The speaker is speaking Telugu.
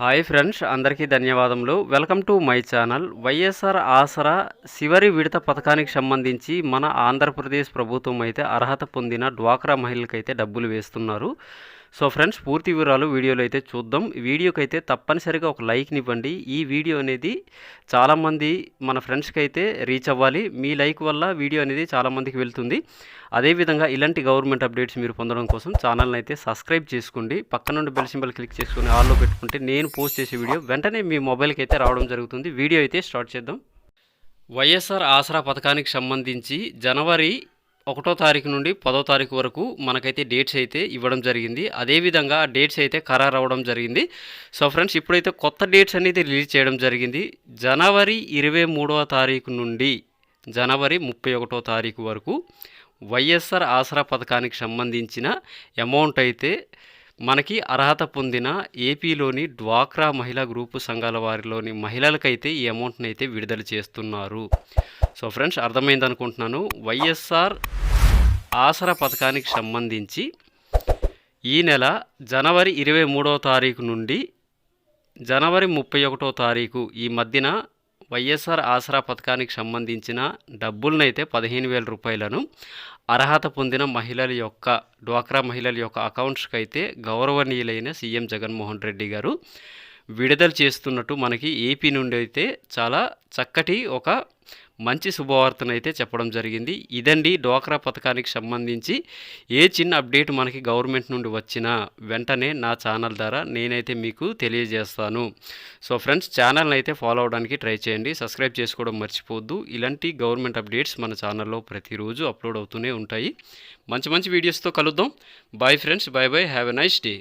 హాయ్ ఫ్రెండ్స్ అందరికీ ధన్యవాదములు. Welcome to my channel. YSR Aasara చివరి విడత పథకానికి సంబంధించి మన ఆంధ్రప్రదేశ్ ప్రభుత్వం అయితే అర్హత పొందిన డ్వాక్రా మహిళలకైతే డబ్బులు వేస్తున్నారు. సో ఫ్రెండ్స్ పూర్తి వివరాలు వీడియోలో అయితే చూద్దాం. వీడియోకి అయితే తప్పనిసరిగా ఒక లైక్ని ఇవ్వండి. ఈ వీడియో అనేది చాలామంది మన ఫ్రెండ్స్కి అయితే రీచ్ అవ్వాలి. మీ లైక్ వల్ల వీడియో అనేది చాలామందికి వెళ్తుంది. అదేవిధంగా ఇలాంటి గవర్నమెంట్ అప్డేట్స్ మీరు పొందడం కోసం ఛానల్ని అయితే సబ్స్క్రైబ్ చేసుకోండి. పక్క నుండి బెల్ సింబల్ క్లిక్ చేసుకుని ఆల్లో పెట్టుకుంటే నేను పోస్ట్ చేసే వీడియో వెంటనే మీ మొబైల్కి అయితే రావడం జరుగుతుంది. వీడియో అయితే స్టార్ట్ చేద్దాం. వైఎస్ఆర్ ఆసరా పథకానికి సంబంధించి జనవరి ఒకటో తారీఖు నుండి పదో తారీఖు వరకు మనకైతే డేట్స్ అయితే ఇవ్వడం జరిగింది. అదేవిధంగా ఆ డేట్స్ అయితే ఖరారు అవ్వడం జరిగింది. సో ఫ్రెండ్స్ ఇప్పుడైతే కొత్త డేట్స్ అనేది రిలీజ్ చేయడం జరిగింది. జనవరి ఇరవై మూడవ తారీఖు నుండి జనవరి ముప్పై ఒకటో తారీఖు వరకు వైఎస్ఆర్ ఆసరా పథకానికి సంబంధించిన అమౌంట్ అయితే మనకి అర్హత పొందిన ఏపీలోని డ్వాక్రా మహిళా గ్రూపు సంఘాల వారిలోని మహిళలకైతే ఈ అమౌంట్ని అయితే విడుదల చేస్తున్నారు. సో ఫ్రెండ్స్ అర్థమైంది అనుకుంటున్నాను. వైఎస్ఆర్ ఆసరా పథకానికి సంబంధించి ఈ నెల జనవరి ఇరవై మూడవ తారీఖు నుండి జనవరి ముప్పై ఒకటో తారీఖు ఈ మధ్యన వైఎస్ఆర్ ఆసరా పథకానికి సంబంధించిన డబ్బులనైతే పదిహేను వేల రూపాయలను అర్హత పొందిన మహిళల యొక్క డ్వాక్రా మహిళల యొక్క అకౌంట్స్కి అయితే గౌరవనీయులైన సీఎం జగన్మోహన్ రెడ్డి గారు విడుదల చేస్తున్నట్టు మనకి ఏపీ నుండి అయితే చాలా చక్కటి ఒక మంచి శుభవార్తనైతే చెప్పడం జరిగింది. ఇదండి డ్వాక్రా పథకానికి సంబంధించి ఏ చిన్న అప్డేట్ మనకి గవర్నమెంట్ నుండి వచ్చినా వెంటనే నా ఛానల్ ద్వారా నేనైతే మీకు తెలియజేస్తాను. సో ఫ్రెండ్స్ ఛానల్ని అయితే ఫాలో అవడానికి ట్రై చేయండి. సబ్స్క్రైబ్ చేసుకోవడం మర్చిపోవద్దు. ఇలాంటి గవర్నమెంట్ అప్డేట్స్ మన ఛానల్లో ప్రతిరోజు అప్లోడ్ అవుతూనే ఉంటాయి. మంచి మంచి వీడియోస్తో కలుద్దాం. Bye friends bye bye have a nice day